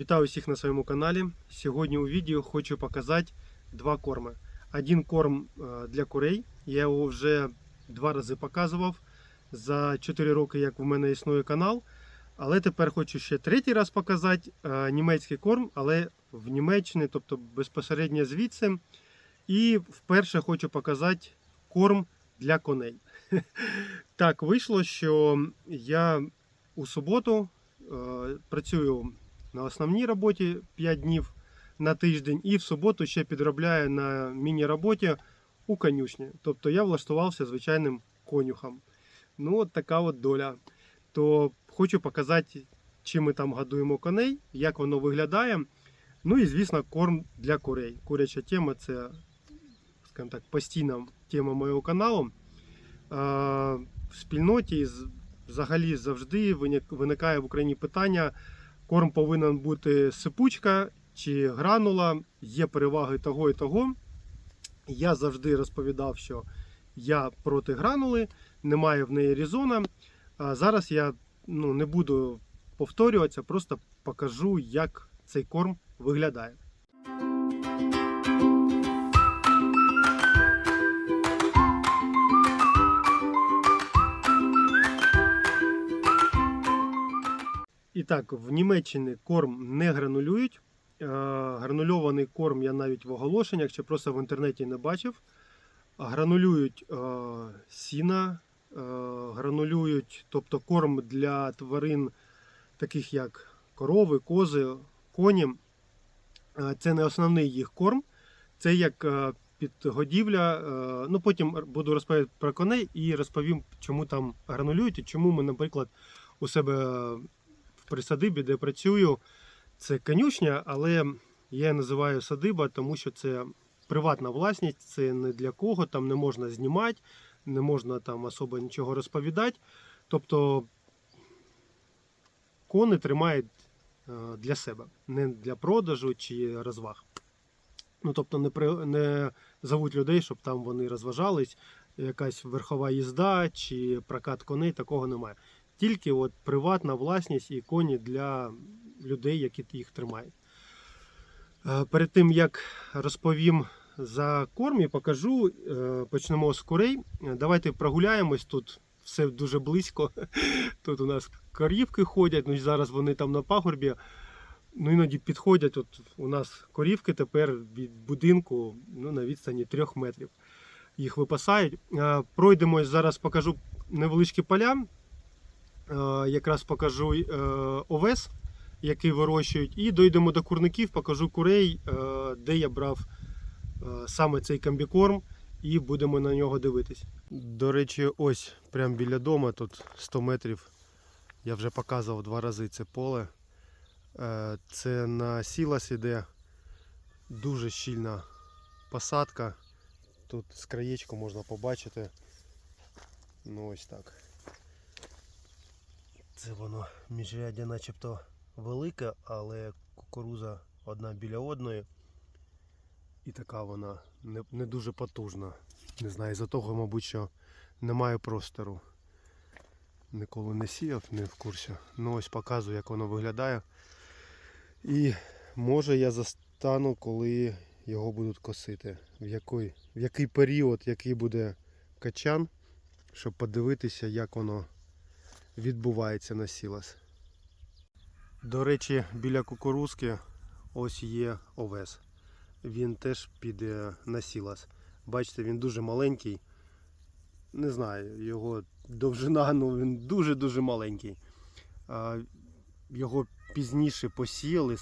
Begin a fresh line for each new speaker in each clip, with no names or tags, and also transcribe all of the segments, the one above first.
Вітаю всіх на своєму каналі. Сьогодні у відео хочу показати два корми. Один корм е, для курей. Я його вже два рази показував за 4 роки, як в мене існує канал. Але тепер хочу ще третій раз показати е, німецький корм, але в Німеччині, тобто безпосередньо звідси. І вперше хочу показати корм для коней. Так вийшло, що я у суботу е, працюю на основній роботі 5 днів на тиждень, і в суботу ще підробляю на міні-роботі у конюшні. Тобто я влаштувався звичайним конюхом. Ну, от така от доля. То хочу показати, чим ми там годуємо коней, як воно виглядає. Ну і, звісно, корм для курей. Куряча тема це, скажімо так, постійна тема моєго каналу. В спільноті взагалі завжди виникає в Україні питання: корм повинен бути сипучка чи гранула, є переваги того і того. Я завжди розповідав, що я проти гранули, немає в неї різона. А зараз я ну, не буду повторюватися, просто покажу, як цей корм виглядає. Так, в Німеччині корм не гранулюють. Е, Гранульований корм я навіть в оголошеннях чи просто в інтернеті не бачив. Гранулюють е, сіна, е, гранулюють, тобто корм для тварин, таких як корови, кози, коні. Це не основний їх корм. Це як підгодівля. Ну, потім буду розповідати про коней і розповім, чому там гранулюють і чому ми, наприклад, у себе в присадибі, де працюю, це конюшня, але я називаю садиба, тому що це приватна власність, це не для кого, там не можна знімати, не можна там особо нічого розповідати. Тобто кони тримають е, для себе, не для продажу чи розваг. Ну, тобто не, при, не зовуть людей, щоб там вони розважались, якась верхова їзда чи прокат коней, такого немає. Тільки от приватна власність і коні для людей, які їх тримають. Е, Перед тим як розповім за корм і покажу, е, почнемо з курей. Давайте прогуляємось тут. Все дуже близько. Тут у нас корівки ходять, ну і зараз вони там на пагорбі. Ну, іноді підходять. От у нас корівки тепер від будинку ну, на відстані трьох метрів. Їх випасають. Е, Пройдемось, зараз покажу невеличкі поля. Е, Якраз покажу е, овес, який вирощують, і дійдемо до курників, покажу курей, е, де я брав саме цей комбікорм, і будемо на нього дивитись. До речі, ось прямо біля дому, тут 100 метрів. Я вже показував два рази це поле. Це на сілас іде дуже щільна посадка. Тут з краєчку можна побачити. Ну ось так. Це воно міжряддя начебто велике, але кукуруза одна біля одної. І така вона не, не дуже потужна. Не знаю, за того, мабуть, що немає простору. Ніколи не сіяв, не в курсі. Ну ось показую, як воно виглядає. І може я застану, коли його будуть косити. В який, в який період, який буде качан, щоб подивитися, як воно відбувається на сілас. До речі, біля кукурузки ось є овес. Він теж піде на сілас. Бачите, він дуже маленький. Не знаю, його довжина, ну він дуже-дуже маленький. Його пізніше посіяли,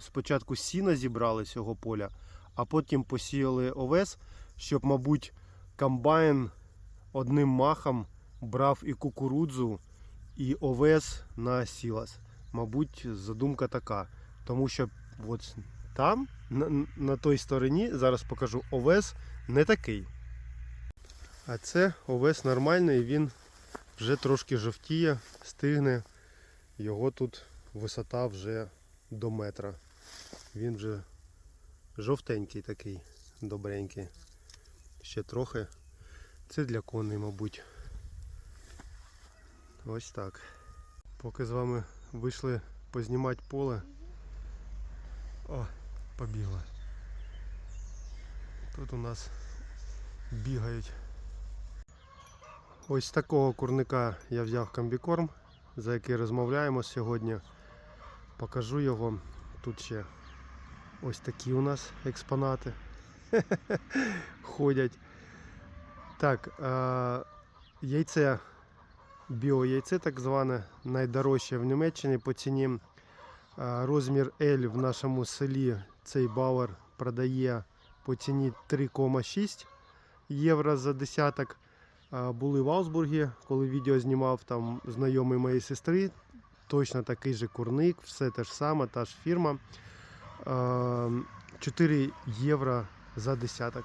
спочатку сіна зібрали з цього поля, а потім посіяли овес, щоб, мабуть, комбайн одним махом брав і кукурудзу, і овес на сілас. Мабуть, задумка така. Тому що от там, на, на той стороні, зараз покажу, овес не такий. А це овес нормальний, він вже трошки жовтіє, стигне. Його тут висота вже до метра. Він вже жовтенький такий, добренький. Ще трохи. Це для коней, мабуть. Ось так. Поки з вами вийшли познімати поле, О, побігла. Тут у нас бігають. Ось такого курника я взяв комбікорм, за який розмовляємо сьогодні. Покажу його. Тут ще ось такі у нас експонати ходять. Так, яйце, біояйце так зване, найдорожче в Німеччині по ціні. Розмір L в нашому селі цей Бауер продає по ціні 3,6 євро за десяток. Були в Аусбургі, коли відео знімав там знайомий моєї сестри. Точно такий же курник, все те ж саме, та ж фірма. 4 євро за десяток.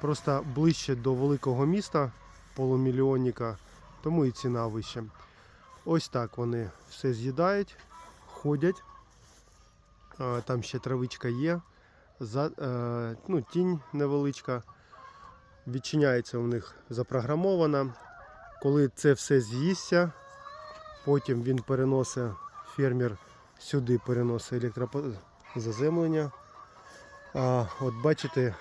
Просто ближче до великого міста, полумільйонника, тому і ціна вища. Ось так вони все з'їдають, ходять. Там ще травичка є, за, е, ну, тінь невеличка. Відчиняється у них запрограмована. Коли це все з'їсться, потім він переносить, фермер сюди переносить електрозаземлення. А, от бачите,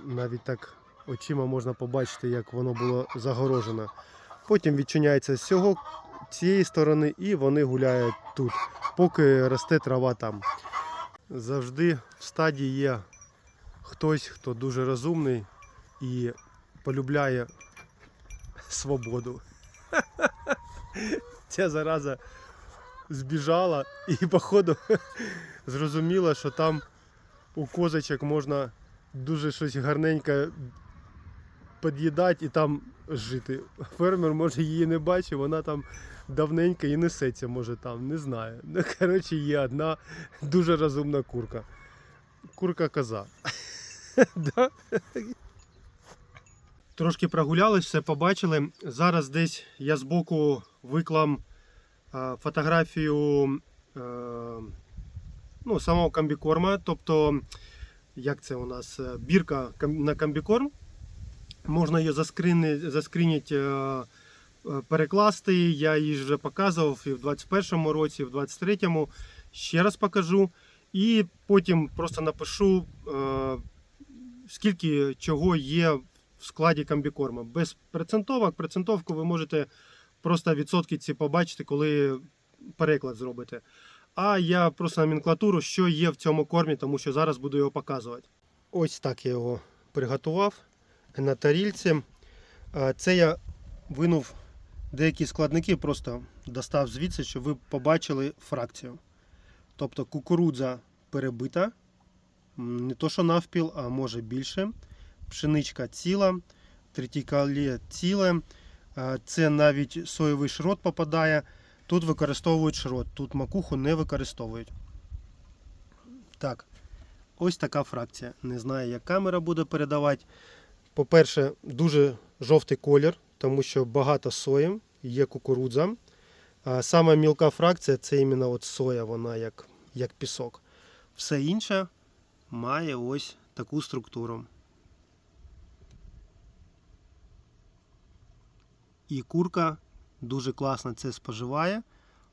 навіть так очима можна побачити, як воно було загорожено. Потім відчиняється з цього цієї сторони і вони гуляють тут, поки росте трава там. Завжди в стаді є хтось, хто дуже розумний і полюбляє свободу. Ця зараза збіжала і, походу, зрозуміла, що там у козочок можна дуже щось гарненьке під'їдати і там жити. Фермер може її не бачив, вона там давненько і несеться, може там, не знаю. Ну, коротше, є одна дуже розумна курка. Курка коза. Трошки прогулялись, все побачили. Зараз десь я збоку виклам е, фотографію е, ну, самого комбікорма. Тобто, як це у нас, е, бірка на комбікорм. Можна її заскрініть, е, е, перекласти. Я її вже показував і в 21-му році, і в 23-му. Ще раз покажу. І потім просто напишу, е, скільки чого є в складі комбікорма. Без процентовок. Процентовку ви можете просто відсотки ці побачити, коли переклад зробите. А я просто номенклатуру, що є в цьому кормі, тому що зараз буду його показувати. Ось так я його приготував на тарільці. Це я винув деякі складники, просто достав звідси, щоб ви побачили фракцію. Тобто кукурудза перебита, не то що навпіл, а може більше. Пшеничка ціла, третікалє ціле. Це навіть соєвий шрот попадає. Тут використовують шрот, тут макуху не використовують. Так, ось така фракція. Не знаю, як камера буде передавати. По-перше, дуже жовтий колір, тому що багато сої, є кукурудза. А сама мілка фракція це іменно от соя, вона як, як пісок. Все інше має ось таку структуру. І курка дуже класно це споживає.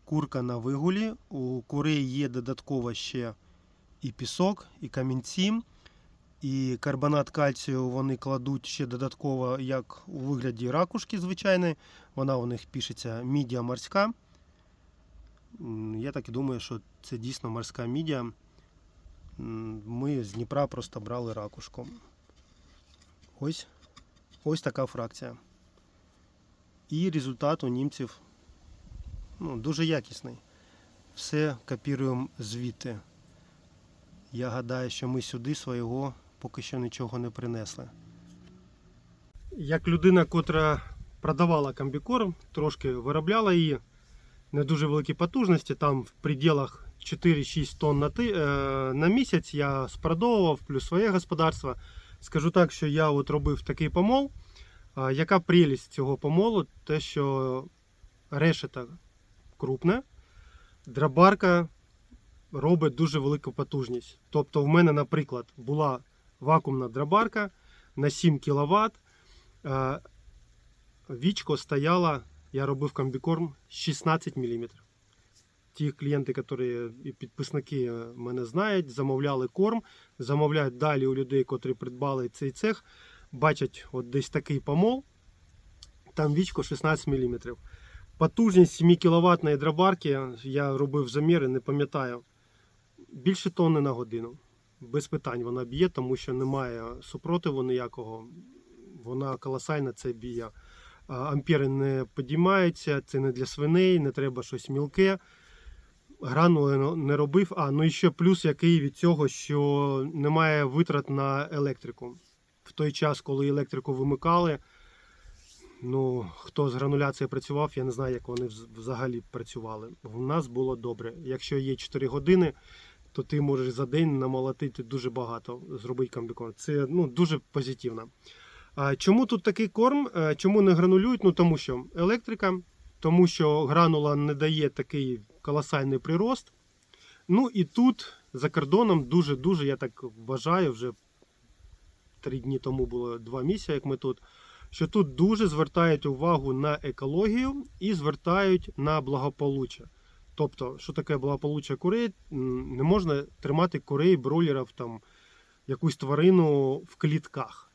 Курка на вигулі. У кури є додатково ще і пісок, і камінці, і карбонат кальцію вони кладуть ще додатково, як у вигляді ракушки звичайної. Вона у них пишеться мідія морська. Я так і думаю, що це дійсно морська мідія. Ми з Дніпра просто брали ракушку. Ось, ось така фракція. І результат у німців ну, дуже якісний. Все копіруємо звідти. Я гадаю, що ми сюди свого поки що нічого не принесли. Як людина, котра продавала комбікорм, трошки виробляла її, не дуже великі потужності, там в пределах 4-6 тонн на, ти, е, на місяць я спродовував, плюс своє господарство. Скажу так, що я от робив такий помол. Яка прелість цього помолу? Те, що решета крупне, драбарка робить дуже велику потужність. Тобто, в мене, наприклад, була вакуумна драбарка на 7 кВт. Вічко стояла, я робив комбікорм 16 мм. ті клієнти, які і підписники мене знають, замовляли корм, замовляють далі у людей, котрі придбали цей цех, бачать от десь такий помол, там вічко 16 мм. Потужність 7 кВт дробарки, я робив заміри, не пам'ятаю, більше тонни на годину. Без питань вона б'є, тому що немає супротиву ніякого. Вона колосальна, це. А, Ампери не підіймаються, це не для свиней, не треба щось мілке. Гранули не робив. А, ну і ще плюс який від цього, що немає витрат на електрику. В той час, коли електрику вимикали, ну, хто з грануляцією працював, я не знаю, як вони взагалі працювали. У нас було добре. Якщо є 4 години, то ти можеш за день намолотити дуже багато, зробити комбікорм. Це ну, дуже позитивно. А чому тут такий корм? Чому не гранулюють? Ну тому що електрика, тому що гранула не дає такий колосальний прирост. Ну і тут за кордоном дуже-дуже, я так вважаю, вже три дні тому було два місяці, як ми тут. Що тут дуже звертають увагу на екологію і звертають на благополуччя. Тобто, що таке благополуччя курей? Не можна тримати курей, бройлерів, там, якусь тварину в клітках.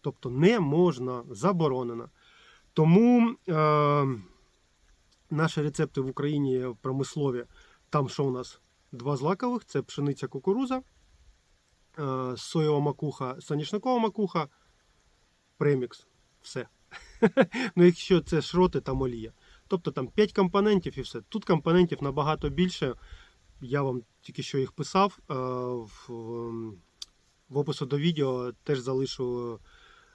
Тобто не можна, заборонено. Тому е, наші рецепти в Україні в промислові, там що у нас? Два злакових це пшениця кукуруза, е, соєва макуха, соняшникова макуха, премікс. Все. ну, якщо це шроти, там олія. Тобто там 5 компонентів і все. Тут компонентів набагато більше. Я вам тільки що їх писав. е, В, в опису до відео теж залишу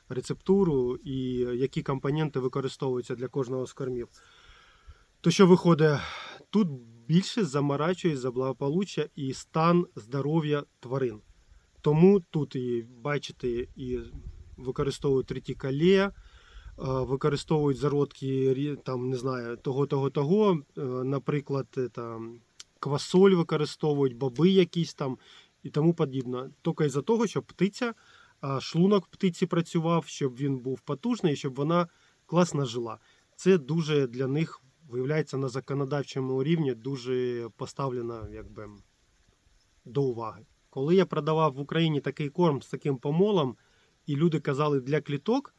рецептуру і які компоненти використовуються для кожного з кормів. То що виходить, тут більше заморачує за благополуччя і стан здоров'я тварин. Тому тут і бачите, і використовують ретикале, е, використовують зародки там, не знаю, того, того, того. Е, Наприклад, е, там, квасоль використовують, боби якісь там і тому подібне. Тільки із-за того, щоб птиця, шлунок птиці працював, щоб він був потужний, щоб вона класно жила. Це дуже для них виявляється на законодавчому рівні дуже поставлено якби, до уваги. Коли я продавав в Україні такий корм з таким помолом, і люди казали для кліток,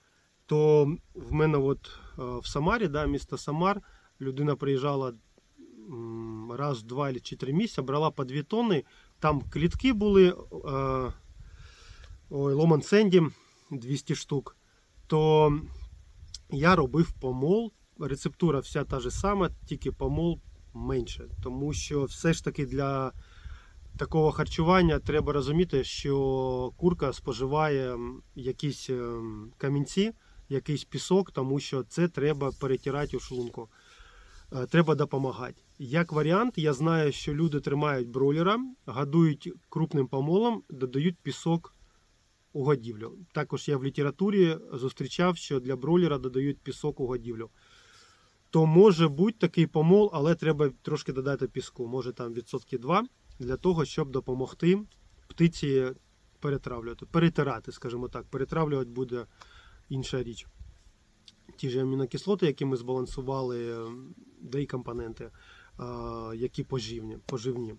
то в мене от е, в Самарі, да, місто Самар, людина приїжджала раз, два чи три місяці, брала по 2 тонни. Там клітки були, е, ой, Ломан Сенді 200 штук. То я робив помол. Рецептура вся та ж сама, тільки помол менше. Тому що все ж таки для такого харчування треба розуміти, що курка споживає якісь ем, камінці, якийсь пісок, тому що це треба перетирати у шлунку. Е, Треба допомагати. Як варіант, я знаю, що люди тримають бройлера, годують крупним помолом, додають пісок у годівлю. Також я в літературі зустрічав, що для бройлера додають пісок у годівлю. То може бути такий помол, але треба трошки додати піску, може там відсотки 2, для того, щоб допомогти птиці перетравлювати, перетирати, скажімо так. Перетравлювати буде інша річ. Ті ж амінокислоти, які ми збалансували, е, де й компоненти, е, які поживні. поживні.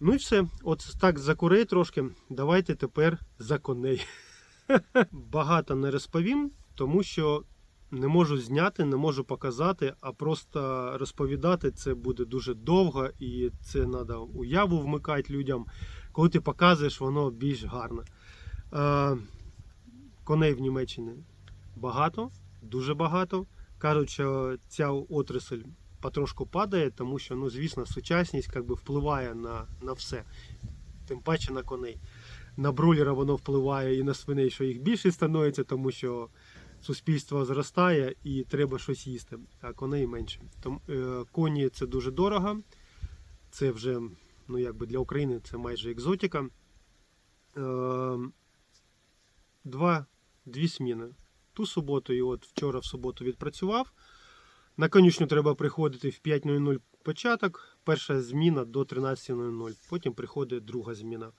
Ну і все. От так за курей трошки. Давайте тепер за коней. Багато не розповім, тому що не можу зняти, не можу показати, а просто розповідати це буде дуже довго і це треба уяву вмикати людям. Коли ти показуєш, воно більш гарно. Коней в Німеччині багато, дуже багато. Кажуть, що ця отрасль потрошку падає, тому що, ну, звісно, сучасність якби, впливає на, на все. Тим паче на коней. На бройлера воно впливає і на свиней, що їх більше становиться, тому що суспільство зростає і треба щось їсти, а коней менше. Тому, е, коні це дуже дорого. Це вже ну, якби для України це майже екзотика. Е, два, дві сміни. Ту суботу і от вчора в суботу відпрацював. На конюшню треба приходити в 5.00 початок, перша зміна до 13.00. Потім приходить друга зміна.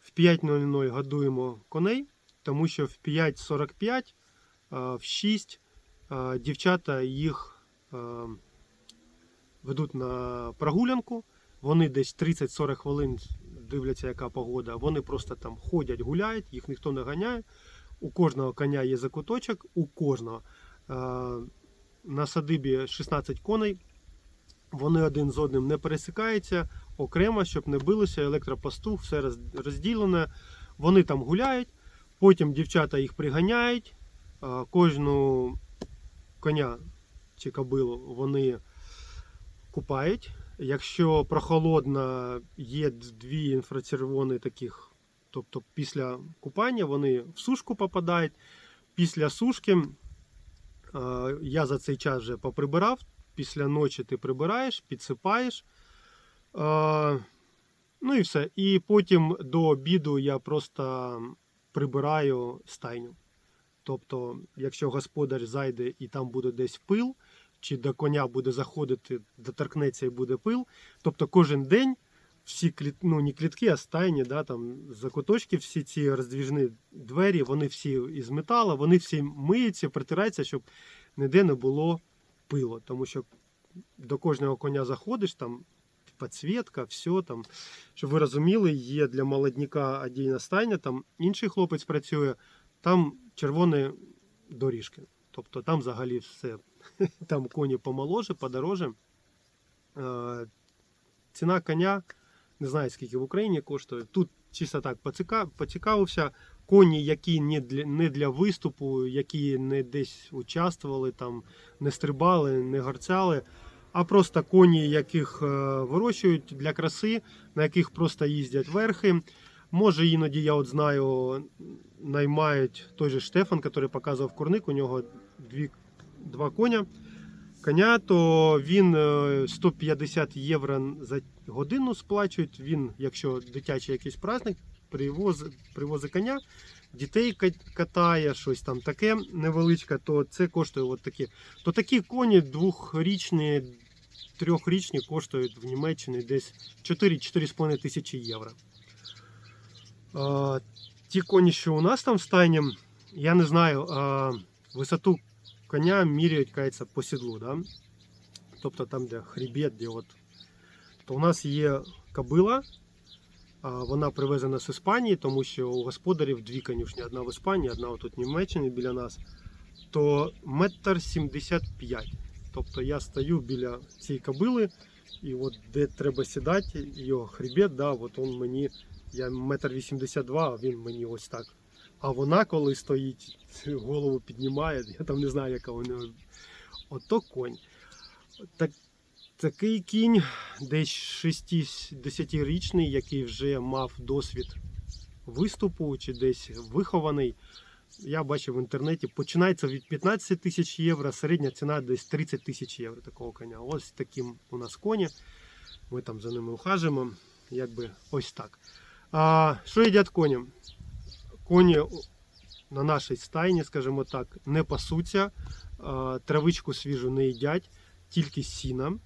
В 5.00 годуємо коней, тому що в 5.45, в 6 дівчата їх ведуть на прогулянку. Вони десь 30-40 хвилин дивляться, яка погода. Вони просто там ходять, гуляють, їх ніхто не ганяє. У кожного коня є закуточок, у кожного. Е, На садибі 16 коней. Вони один з одним не пересикаються окремо, щоб не билися, електропостух, все розділене. Вони там гуляють, потім дівчата їх приганяють. е, Кожну коня чи кобилу вони купають. Якщо прохолодно, є дві інфрачервоні таких, тобто після купання вони в сушку попадають. Після сушки я за цей час вже поприбирав. Після ночі ти прибираєш, підсипаєш. Ну і все. І потім до обіду я просто прибираю стайню. Тобто, якщо господар зайде і там буде десь пил, чи до коня буде заходити, доторкнеться і буде пил. Тобто кожен день всі кліт, ну, не клітки, а стайні, да, там, закуточки, всі ці роздвіжні двері, вони всі із металу, вони всі миються, притираються, щоб ніде не було пилу. Тому що до кожного коня заходиш, там підсвітка, все там. Щоб ви розуміли, є для молодняка одійна стайня, там інший хлопець працює, там червоні доріжки. Тобто там взагалі все. Там коні помоложе, подороже. Е, Ціна коня, не знаю скільки в Україні коштує. Тут чисто так поцікавився. Коні, які не для, не для виступу, які не десь участвували, там, не стрибали, не горцяли, а просто коні, яких е, вирощують для краси, на яких просто їздять верхи. Може, іноді я от знаю, наймають той же Штефан, який показував курник, у нього дві, два коня. Коня, то він е, 150 євро за годину сплачують. Він, якщо дитячий якийсь праздник, привозить, привозить коня, дітей катає, щось там таке невеличке, то це коштує от такі. То такі коні двохрічні, трьохрічні коштують в Німеччині десь 4-4,5 тисячі євро. А, ті коні, що у нас там в стайні, я не знаю, а, висоту коня міряють кається по сідлу. Да? Тобто там, де хребет, де от. То у нас є кобила, вона привезена з Іспанії, тому що у господарів дві конюшні, одна в Іспанії, одна тут в Німеччині біля нас. То метр сімдесят п'ять. Тобто я стою біля цієї кобили, і от де треба сідати, його хребет, да, от он мені, я метр вісімдесят два, а він мені ось так. А вона, коли стоїть, голову піднімає, я там не знаю, яка вона. Ото конь. Так, такий кінь, десь 60-річний, який вже мав досвід виступу чи десь вихований. Я бачив в інтернеті, починається від 15 тисяч євро, середня ціна десь 30 тисяч євро такого коня. Ось таким у нас коні. Ми там за ними ухажуємо. Якби ось так. А, що їдять коні? Коні на нашій стайні, скажімо так, не пасуться, травичку свіжу не їдять, тільки сіна.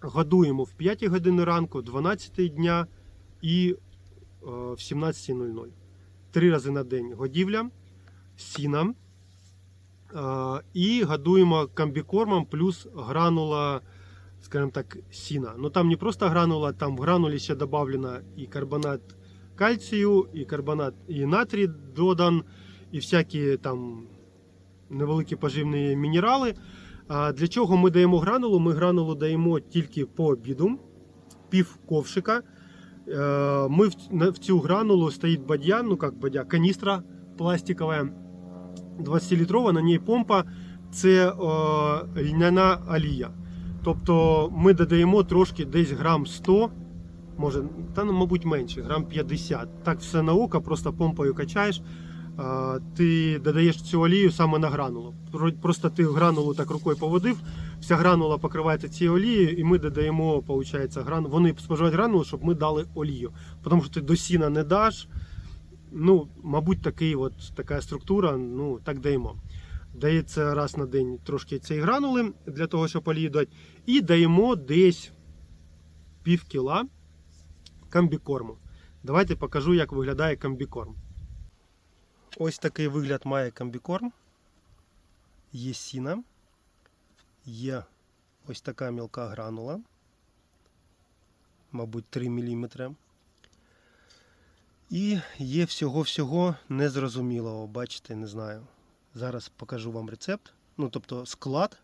Годуємо в 5 години ранку, 12 дня і е, в 17.00. Три рази на день годівля, сіна. е, І годуємо комбікормом плюс гранула, скажімо так, сіна. Ну там не просто гранула, там в гранулі ще додавлено і карбонат кальцію, і карбонат, і натрій додан, і всякі там невеликі поживні мінерали. Для чого ми даємо гранулу? Ми гранулу даємо тільки по обіду, пів ковшика. Е, Ми в, цю гранулу стоїть бадьян, ну як бадья, каністра пластикова, 20-літрова, на ній помпа. Це льняна олія. Тобто ми додаємо трошки десь грам 100, може, та ну, мабуть менше, грам 50. Так все на око, просто помпою качаєш. Ти додаєш цю олію саме на гранулу. Просто ти гранулу так рукою поводив, вся гранула покривається цією олією, і ми додаємо, виходить, грану. Вони споживають гранулу, щоб ми дали олію. Тому що ти до сіна не даш. Ну, мабуть, такий от, така структура, ну, так даємо. Дається раз на день трошки цієї гранули для того, щоб олію дати. І даємо десь пів кіла комбікорму. Давайте покажу, як виглядає комбікорм. Ось такий вигляд має комбікорм. Є сіна, є ось така мілка гранула. Мабуть, 3 мм. І є всього-всього незрозумілого, бачите, не знаю. Зараз покажу вам рецепт. Ну, тобто склад.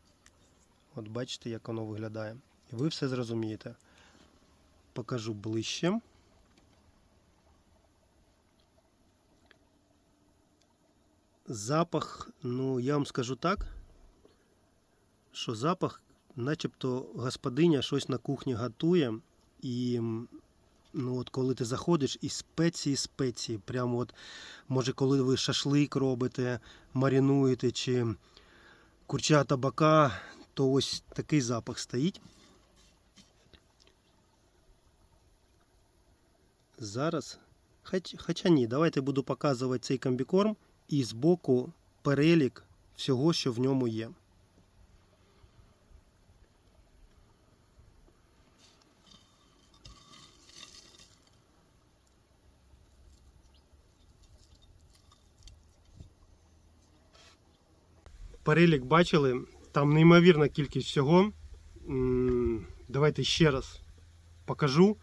От бачите, як воно виглядає. І ви все зрозумієте. Покажу ближче. Запах, ну я вам скажу так, що запах, начебто господиня щось на кухні готує, і ну от коли ти заходиш і спеції, спеції, прямо от, може, коли ви шашлик робите, марінуєте чи курча табака, то ось такий запах стоїть. Зараз. Хоч, хоча ні, давайте буду показувати цей комбікорм і збоку перелік всього, що в ньому є. Перелік бачили, там неймовірна кількість всього. Давайте ще раз покажу.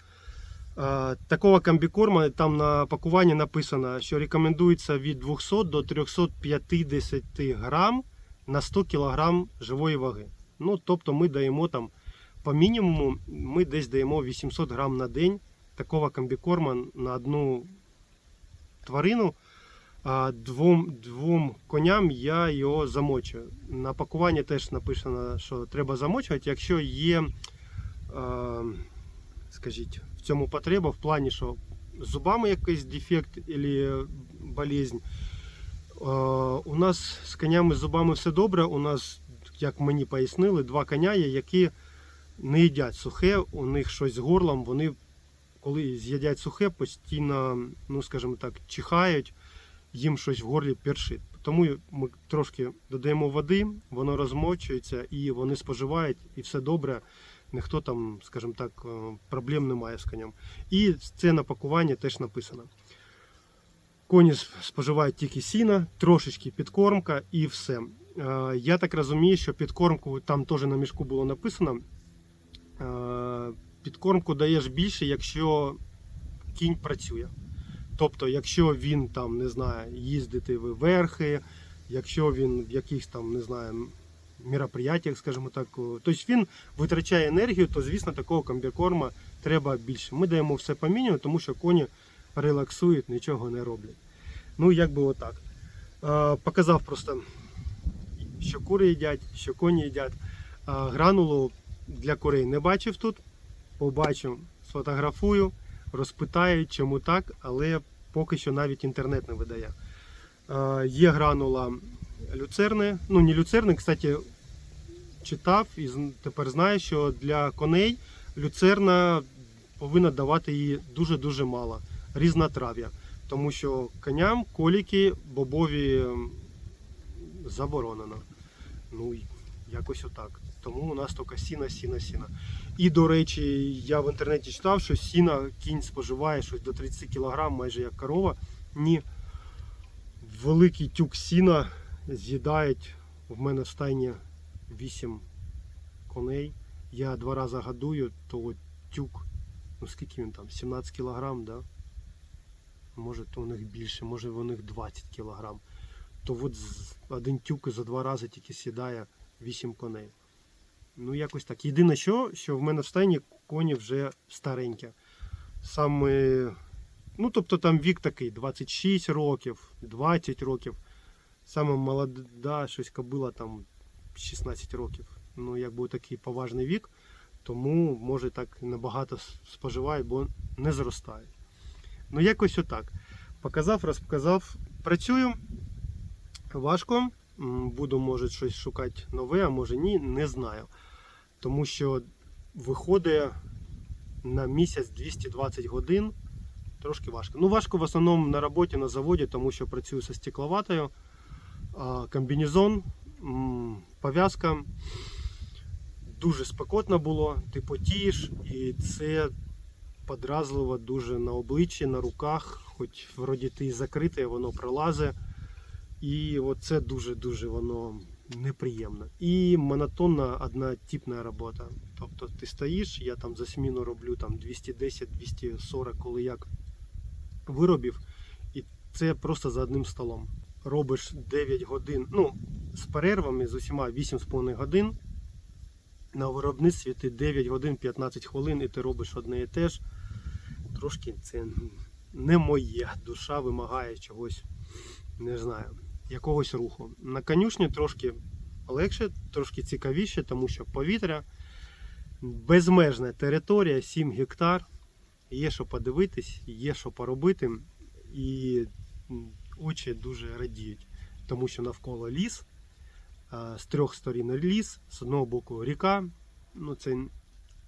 Такого комбікорма там на пакуванні написано, що рекомендується від 200 до 350 грам на 100 кг живої ваги. Ну, тобто ми даємо там по мінімуму, ми десь даємо 800 грам на день такого комбікорма на одну тварину. А двом, двом коням я його замочую. На пакуванні теж написано, що треба замочувати, якщо є. Е, скажіть, цьому потреба в плані, що зубами якийсь дефект або болезнь. У нас з конями з зубами все добре. У нас, як мені пояснили, два коня є, які не їдять сухе, у них щось з горлом, вони коли з'їдять сухе, постійно, ну скажімо так, чихають, їм щось в горлі першить. Тому ми трошки додаємо води, воно розмочується і вони споживають, і все добре ніхто там, скажімо так, е, проблем немає з конем. І це на пакуванні теж написано. Коні споживають тільки сіна, трошечки підкормка і все. Е, Я так розумію, що підкормку там теж на мішку було написано. е, Підкормку даєш більше, якщо кінь працює. Тобто, якщо він там, не знаю, їздити в верхи, якщо він в якихось там, не знаю, мероприятиях, скажімо так, тобто він витрачає енергію, то звісно такого комбікорма треба більше. Ми даємо все по мінімуму, тому що коні релаксують, нічого не роблять. Ну, як би отак. Е, Показав просто, що кури їдять, що коні їдять. Е, Гранулу для курей не бачив тут. Побачив, сфотографую, розпитаю, чому так, але поки що навіть інтернет не видає. Е, Є гранула люцерни. Ну, не люцерни, кстати, читав і тепер знаю, що для коней люцерна повинна давати її дуже-дуже мало. Різнотрав'я. Тому що коням коліки бобові заборонено. Ну, якось отак. Тому у нас тільки сіна, сіна, сіна. І, до речі, я в інтернеті читав, що сіна кінь споживає щось до 30 кг, майже як корова. Ні. Великий тюк сіна з'їдають. В мене в стайні 8 коней. Я два рази годую, то тюк, ну скільки він там, 17 кг, да? Може то у них більше, може у них 20 кг. То от один тюк за два рази тільки сідає 8 коней. Ну, якось так. Єдине що, що в мене в стайні коні вже старенькі. Саме, ну тобто там вік такий 26 років, 20 років. Саме молода щось кобила там 16 років. Ну, якби такий поважний вік, тому може так набагато с- споживають, бо не зростають. Ну, якось отак. Показав, розказав. Працюю важко. Буду, може, щось шукати нове, а може ні, не знаю. Тому що виходить на місяць 220 годин. Трошки важко. Ну, важко в основному на роботі на заводі, тому що працюю зі стекловатою. Комбінезон, пов'язка. Дуже спекотно було, ти потієш, і це подразливо дуже на обличчі, на руках, хоч вроді ти і закритий, воно пролазить. І оце дуже-дуже воно неприємно. І монотонна однотипна робота. Тобто ти стоїш, я там за зміну роблю там 210-240, коли як виробів, і це просто за одним столом. Робиш 9 годин, ну, з перервами з усіма 8,5 годин. На виробництві ти 9 годин 15 хвилин і ти робиш одне і те ж. Трошки це не моє. Душа вимагає чогось, не знаю, якогось руху. На конюшні трошки легше, трошки цікавіше, тому що повітря, безмежна територія, 7 гектар. Є що подивитись, є що поробити, і очі дуже радіють, тому що навколо ліс, з трьох сторін ліс, з одного боку ріка. Ну, це,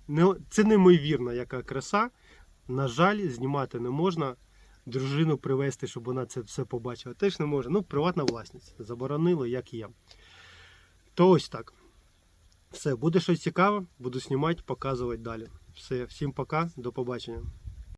не, це неймовірна яка краса. На жаль, знімати не можна. Дружину привезти, щоб вона це все побачила, теж не може. Ну, приватна власність. Заборонили, як я. То ось так. Все, буде щось цікаве, буду знімати, показувати далі. Все, всім пока, до побачення.